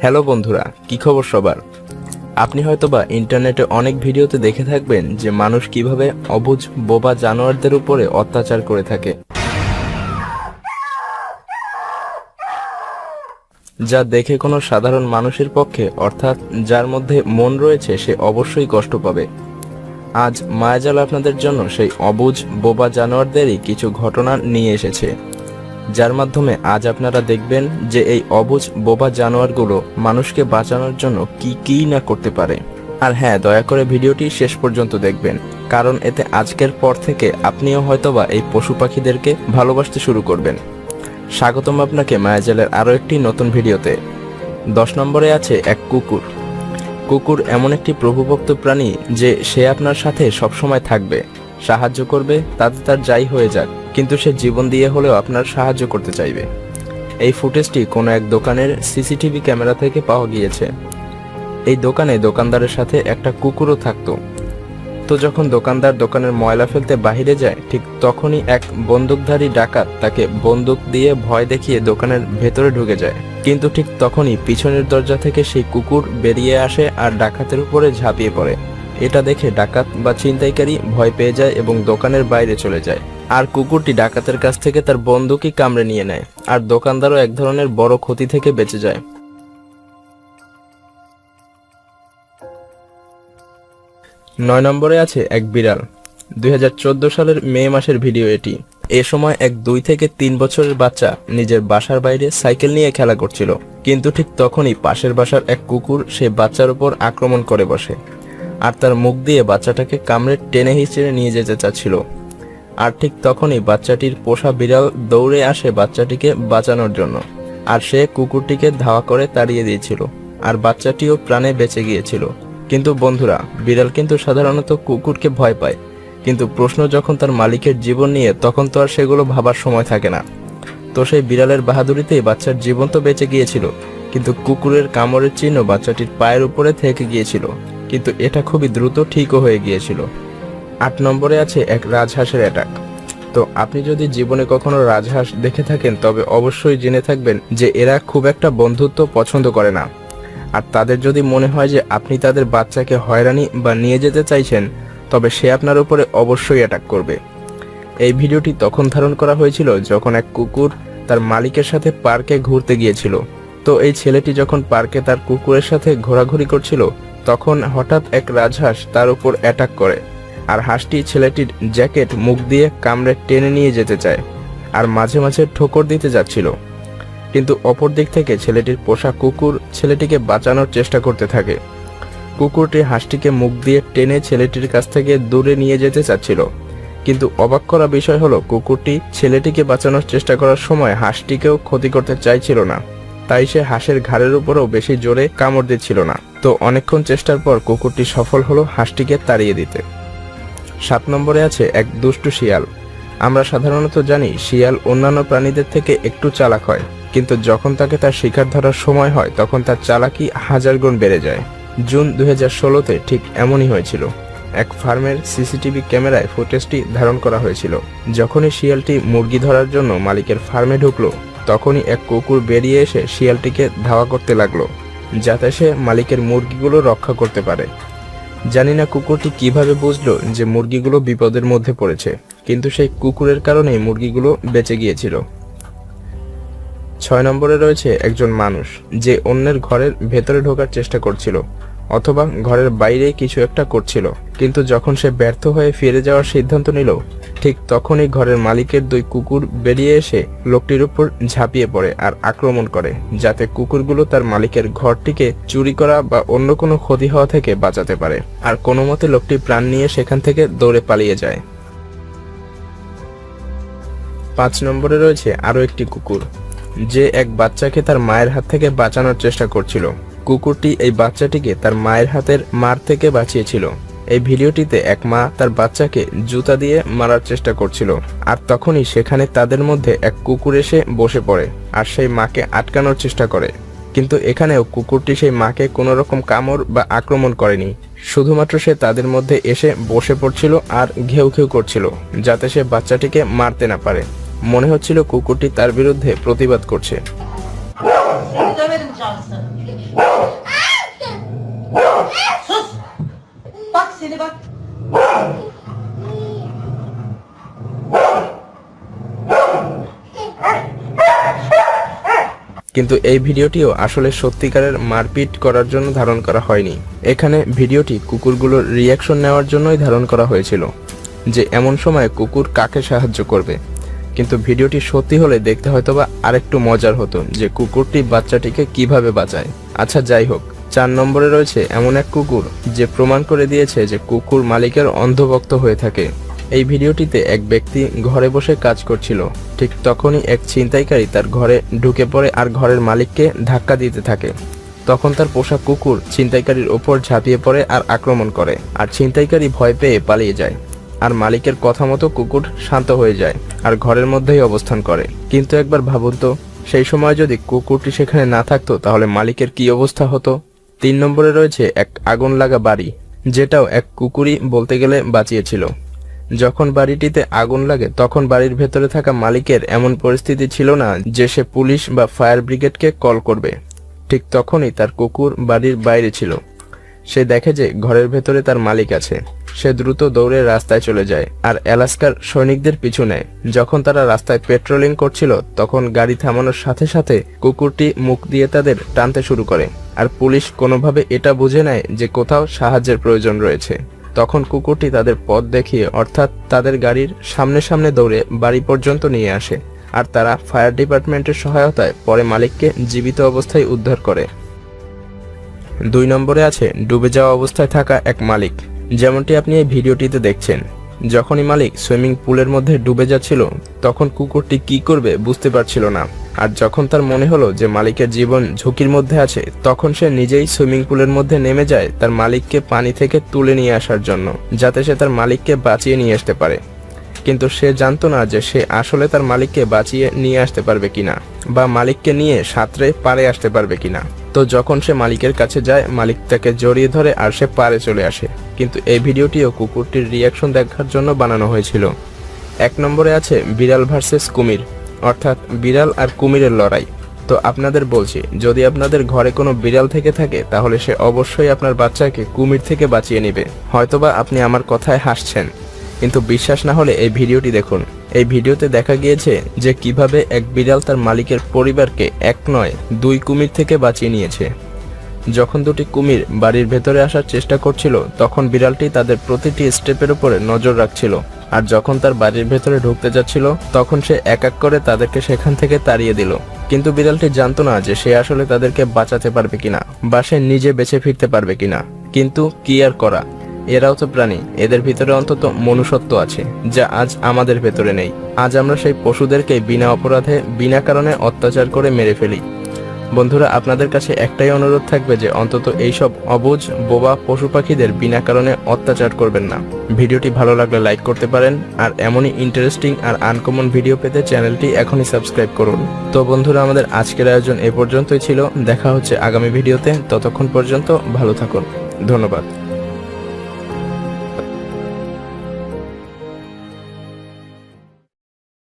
Hello বন্ধুরা, কি খবর সবার? আপনি হয়তোবা ইন্টারনেটে অনেক ভিডিওতে দেখে থাকবেন যে মানুষ কীভাবে অবুজ বোবা জানোয়ারদের উপরে অত্যাচার করে থাকে। যা দেখে কোনো সাধারণ মানুষের পক্ষে, অর্থাৎ যার মধ্যে মন রয়েছে, সে অবশ্যই কষ্ট পাবে। আজ মায়াজাল আপনাদের জন্য সেই অবুজ বোবা জানোয়ারদেরই কিছু ঘটনা নিয়ে এসেছে। যার মাধ্যমে আজ আপনারা দেখবেন যে এই অবুঝ বোবা জানোয়ারগুলো মানুষকে বাঁচানোর জন্য কি কি না করতে পারে। আর হ্যাঁ দয়া করে ভিডিওটি শেষ পর্যন্ত দেখবেন, কারণ এতে আজকের পর থেকে আপনিও হয়তোবা এই পশু পাখিদেরকে ভালোবাসতে শুরু করবেন। স্বাগতম আপনাকে মায়াজালের আরও একটি নতুন ভিডিওতে। দশ নম্বরে আছে এক কুকুর। কুকুর এমন একটি প্রভুভক্ত প্রাণী যে সে আপনার সাথে সবসময় থাকবে, সাহায্য করবে, তাতে তার যাই হয়ে যাক। কিন্তু সে জীবন দিয়ে হলেও আপনার সাহায্য করতে চাইবে। এই ফুটেজটি কোনো এক দোকানের সিসিটিভি ক্যামেরা থেকে পাওয়া গিয়েছে। এই দোকানে দোকানদারের সাথে একটা কুকুরও থাকতো। তো যখন দোকানদার দোকানের ময়লা ফেলতে বাহিরে যায়, ঠিক তখনই এক বন্দুকধারী ডাকাত তাকে বন্দুক দিয়ে ভয় দেখিয়ে দোকানের ভেতরে ঢুকে যায়। কিন্তু ঠিক তখনই পিছনের দরজা থেকে সেই কুকুর বেরিয়ে আসে আর ডাকাতের উপরে ঝাঁপিয়ে পড়ে। এটা দেখে ডাকাত বা ছিনতাইকারী ভয় পেয়ে যায় এবং দোকানের বাইরে চলে যায়। আর কুকুরটি ডাকাতের কাছ থেকে তার বন্দুকই কামড়ে নিয়ে নেয়, আর দোকানদারও এক ধরনের বড় ক্ষতি থেকে বেঁচে যায়। নয় নম্বরে আছে এক বিড়াল। দুই হাজার চোদ্দ সালের মে মাসের ভিডিও এটি। এ সময় এক দুই থেকে তিন বছরের বাচ্চা নিজের বাসার বাইরে সাইকেল নিয়ে খেলা করছিল, কিন্তু ঠিক তখনই পাশের বাসার এক কুকুর সে বাচ্চার উপর আক্রমণ করে বসে, আর তার মুখ দিয়ে বাচ্চাটাকে কামড়ে টেনে হিচড়ে নিয়ে যেতে চাচ্ছিল। আর ঠিক তখনই বাচ্চাটির পোষা বিড়াল দৌড়ে আসে বাচ্চাটিকে বাঁচানোর জন্য। আর সে কুকুরটিকে ধাওয়া করে তাড়িয়ে দিয়েছিল। আর বাচ্চাটিও প্রাণে বেঁচে গিয়েছিল। কিন্তু বন্ধুরা, বিড়াল কিন্তু সাধারণত কুকুরকে ভয় পায়। কিন্তু প্রশ্ন যখন তার মালিকের জীবন নিয়ে, তখন তো আর সেগুলো ভাবার সময় থাকে না। তো সেই বিড়ালের বাহাদুরিতেই বাচ্চার জীবন তো বেঁচে গিয়েছিল। কিন্তু কুকুরের কামড়ের চিহ্ন বাচ্চাটির পায়ের উপরে থেকে গিয়েছিল। কিন্তু এটা খুবই দ্রুত ঠিকও হয়ে গিয়েছিল। আট নম্বরে আছে এক রাজহাঁসের অ্যাটাক তো আপনি যদি জীবনে কখনো রাজহাঁস দেখে থাকেন, তবে অবশ্যই জেনে থাকবেন যে এরা খুব একটা বন্ধুত্ব পছন্দ করে না। আর তাদের যদি মনে হয় যে আপনি তাদের বাচ্চাকে হয়রানি বা নিয়ে যেতে চাইছেন, তবে সে আপনার উপরে অবশ্যই অ্যাটাক করবে। এই ভিডিওটি তখন ধারণ করা হয়েছিল যখন এক কুকুর তার মালিকের সাথে পার্কে ঘুরতে গিয়েছিল। তো এই ছেলেটি যখন পার্কে তার কুকুরের সাথে ঘোরাঘুরি করছিল, তখন হঠাৎ এক রাজহাঁস তার উপর অ্যাটাক করে। আর হাঁসটি ছেলেটির জ্যাকেট মুখ দিয়ে কামড়ে টেনে নিয়ে যেতে চায় আর মাঝে মাঝে ঠোকর দিতে যাচ্ছিল। কিন্তু অপর দিক থেকে ছেলেটির পোষা কুকুর ছেলেটিকে বাঁচানোর চেষ্টা করতে থাকে। কুকুরটি হাঁসটিকে মুখ দিয়ে টেনে ছেলেটির কাছ থেকে দূরে নিয়ে যেতে চাচ্ছিল। কিন্তু অবাক করা বিষয় হলো, কুকুরটি ছেলেটিকে বাঁচানোর চেষ্টা করার সময় হাঁসটিকেও ক্ষতি করতে চাইছিল না। তাই সে হাঁসের ঘাড়ের উপরও বেশি জোরে কামড় দিচ্ছিল না। তো অনেকক্ষণ চেষ্টার পর কুকুরটি সফল হলো হাঁসটিকে তাড়িয়ে দিতে। সাত নম্বরে আছে এক দুষ্টু শিয়াল। আমরা সাধারণত জানি শিয়াল অন্যান্য প্রাণীদের থেকে একটু চালাক হয়, কিন্তু যখন তাকে তার শিকার ধরার সময় হয়, তখন তার চালাকি হাজার গুণ বেড়ে যায়। জুন দু হাজার ষোলোতে ঠিক এমনই হয়েছিল। এক ফার্মের সিসিটিভি ক্যামেরায় ফুটেজটি ধারণ করা হয়েছিল। যখনই শিয়ালটি মুরগি ধরার জন্য মালিকের ফার্মে ঢুকলো, তখনই এক কুকুর বেরিয়ে এসে শিয়ালটিকে ধাওয়া করতে লাগল, যাতে সে মালিকের মুরগিগুলো রক্ষা করতে পারে। জানি না কুকুরটি কীভাবে বুঝলো যে মুরগিগুলো বিপদের মধ্যে পড়েছে, কিন্তু সেই কুকুরের কারণেই মুরগিগুলো বেঁচে গিয়েছিল। ছয় নম্বরে রয়েছে একজন মানুষ, যে অন্যের ঘরের ভেতরে ঢোকার চেষ্টা করছিল। অথবা ঘরের বাইরে কিছু একটা করছিল। কিন্তু যখন সে ব্যর্থ হয়ে ফিরে যাওয়ার সিদ্ধান্ত নিল, ঠিক তখনই ঘরের মালিকের দুই কুকুর বেরিয়ে এসে লোকটির উপর ঝাঁপিয়ে পড়ে আর আক্রমণ করে, যাতে কুকুরগুলো তার মালিকের ঘরটিকে চুরি করা বা অন্য কোনো ক্ষতি হওয়া থেকে বাঁচাতে পারে। আর কোনো মতে লোকটি প্রাণ নিয়ে সেখান থেকে দৌড়ে পালিয়ে যায়। পাঁচ নম্বরে রয়েছে আরও একটি কুকুর, যে এক বাচ্চাকে তার মায়ের হাত থেকে বাঁচানোর চেষ্টা করছিল। কুকুরটি এই বাচ্চাটিকে তার মায়ের হাতের মার থেকে বাঁচিয়েছিল। এই ভিডিওটিতে এক মা তার বাচ্চাকে জুতা দিয়ে মারার চেষ্টা করছিল, আর তখনই সেখানে তাদের মধ্যে এক কুকুর এসে বসে পড়ে, আর সেই মাকে আটকানোর চেষ্টা করে। কিন্তু এখানেও কুকুরটি সেই মাকে কোনো রকম কামড় বা আক্রমণ করেনি, শুধুমাত্র সে তাদের মধ্যে এসে বসে পড়ছিল আর ঘেউ ঘেউ করছিল, যাতে সে বাচ্চাটিকে মারতে না পারে। মনে হচ্ছিল কুকুরটি তার বিরুদ্ধে প্রতিবাদ করছে. Bak seni bak. কিন্তু এই ভিডিওটিও আসলে সত্যিকারের মারপিট করার জন্য ধারণ করা হয়নি এখানে ভিডিওটি কুকুরগুলোর রিয়াকশন নেওয়ার জন্যই ধারণ করা হয়েছিল, যে এমন সময় কুকুর কাকে সাহায্য করবে কিন্তু ভিডিওটি সত্যি হলে দেখতে হয়তোবা আরেকটু মজার হতো যে কুকুরটি বাচ্চাটিকে কীভাবে বাঁচায়। আচ্ছা যাই হোক, চার নম্বরে রয়েছে এমন এক কুকুর যে প্রমাণ করে দিয়েছে যে কুকুর মালিকের অন্ধভক্ত হয়ে থাকে। এই ভিডিওটিতে এক ব্যক্তি ঘরে বসে কাজ করছিল। ঠিক তখনই এক ছিনতাইকারী তার ঘরে ঢুকে পড়ে আর ঘরের মালিককে ধাক্কা দিতে থাকে। তখন তার পোষা কুকুর ছিনতাইকারীর ওপর ঝাঁপিয়ে পড়ে আর আক্রমণ করে। আর ছিনতাইকারী ভয় পেয়ে পালিয়ে যায়। আর মালিকের কথা মতো কুকুর শান্ত হয়ে যায় আর ঘরের মধ্যেই অবস্থান করে। কিন্তু একবার ভাবুন তো, সেই সময় যদি কুকুরটি সেখানে না থাকতো, তাহলে মালিকের কি অবস্থা হতো? তিন নম্বরে রয়েছে এক আগুন লাগা বাড়ি, যেটাও এক কুকুরই বলতে গেলে বাঁচিয়েছিল। যখন বাড়িটিতে আগুন লাগে, তখন বাড়ির ভেতরে থাকা মালিকের এমন পরিস্থিতি ছিল না যে সে পুলিশ বা ফায়ার ব্রিগেডকে কল করবে। ঠিক তখনই তার কুকুর বাড়ির বাইরে ছিল। সে দেখে যে ঘরের ভেতরে তার মালিক আছে। সে দ্রুত দৌড়ে রাস্তায় চলে যায়, আর অ্যালাস্কার সৈনিকদের পিছু নেয়। যখন তারা রাস্তায় পেট্রোলিং করছিল, তখন গাড়ি থামানোর সাথে সাথে কুকুরটি মুখ দিয়ে তাদের টানতে শুরু করে, আর পুলিশ কোনোভাবে এটা বুঝে নেয় যে কোথাও সাহায্যের প্রয়োজন রয়েছে। তখন কুকুরটি তাদের পথ দেখিয়ে, অর্থাৎ তাদের গাড়ির সামনে সামনে দৌড়ে বাড়ি পর্যন্ত নিয়ে আসে, আর তারা ফায়ার ডিপার্টমেন্টের সহায়তায় পরে মালিককে জীবিত অবস্থায় উদ্ধার করে। দুই নম্বরে আছে, ডুবে যাওয়া অবস্থায় থাকা এক মালিক। যেমনটি আপনি এই ভিডিওটিতে দেখছেন। যখনই মালিক সুইমিং পুলের মধ্যে ডুবে যাচ্ছিল, তখন কুকুরটি কি করবে বুঝতে পারছিল না। আর যখন তার মনে হলো যে মালিকের জীবন ঝুঁকির মধ্যে আছে, তখন সে নিজেই সুইমিং পুলের মধ্যে নেমে যায় তার মালিককে পানি থেকে তুলে নিয়ে আসার জন্য, যাতে সে তার মালিককে বাঁচিয়ে নিয়ে আসতে পারে। কিন্তু সে জানতো না যে সে আসলে তার মালিককে বাঁচিয়ে নিয়ে আসতে পারবে কিনা, বা মালিককে নিয়ে সাঁতরে পারে আসতে পারবে কিনা। তো যখন সে মালিকের কাছে যায়, মালিক তাকে জড়িয়ে ধরে আর সে পারে চলে আসে। কিন্তু এই ভিডিওটিও কুকুরটির রিয়াকশন দেখার জন্য বানানো হয়েছিল। এক নম্বরে আছে বিড়াল ভার্সেস কুমির, অর্থাৎ বিড়াল আর কুমিরের লড়াই। তো আপনাদের বলছি, যদি আপনাদের ঘরে কোনো বিড়াল থেকে থাকে, তাহলে সে অবশ্যই আপনার বাচ্চাকে কুমির থেকে বাঁচিয়ে নেবে। হয়তোবা আপনি আমার কথায় হাসছেন। কিন্তু বিশ্বাস না হলে এই ভিডিওটি দেখুন। এই ভিডিওতে দেখা গিয়েছে যে কীভাবে এক বিড়াল তার মালিকের পরিবারকে এক নয়, দুই কুমির থেকে বাঁচিয়ে নিয়েছে। যখন দুটি কুমির বাড়ির ভেতরে আসার চেষ্টা করছিল, তখন বিড়ালটি তাদের প্রতিটি স্টেপের উপরে নজর রাখছিল। আর যখন তার বাড়ির ভেতরে ঢুকতে যাচ্ছিল, তখন সে এক এক করে তাদেরকে সেখান থেকে তাড়িয়ে দিল। কিন্তু বিড়ালটি জানতো না যে সে আসলে তাদেরকে বাঁচাতে পারবে কিনা, বা সে নিজে বেঁচে ফিরতে পারবে কিনা। কিন্তু কি আর করা? এরাও তো প্রাণী। এদের ভিতরে অন্তত মনুষ্যত্ব আছে, যা আজ আমাদের ভেতরে নেই। আজ আমরা সেই পশুদেরকে বিনা অপরাধে, বিনা কারণে অত্যাচার করে মেরে ফেলি। বন্ধুরা, আপনাদের কাছে একটাই অনুরোধ থাকবে যে অন্তত এইসব অবুঝ বোবা পশু পাখিদের বিনা কারণে অত্যাচার করবেন না। ভিডিওটি ভালো লাগলে লাইক করতে পারেন, আর এমনই ইন্টারেস্টিং আর আনকমন ভিডিও পেতে চ্যানেলটি এখনই সাবস্ক্রাইব করুন। তো বন্ধুরা, আমাদের আজকের আয়োজন এ পর্যন্তই ছিল। দেখা হচ্ছে আগামী ভিডিওতে ততক্ষণ পর্যন্ত ভালো থাকুন। ধন্যবাদ।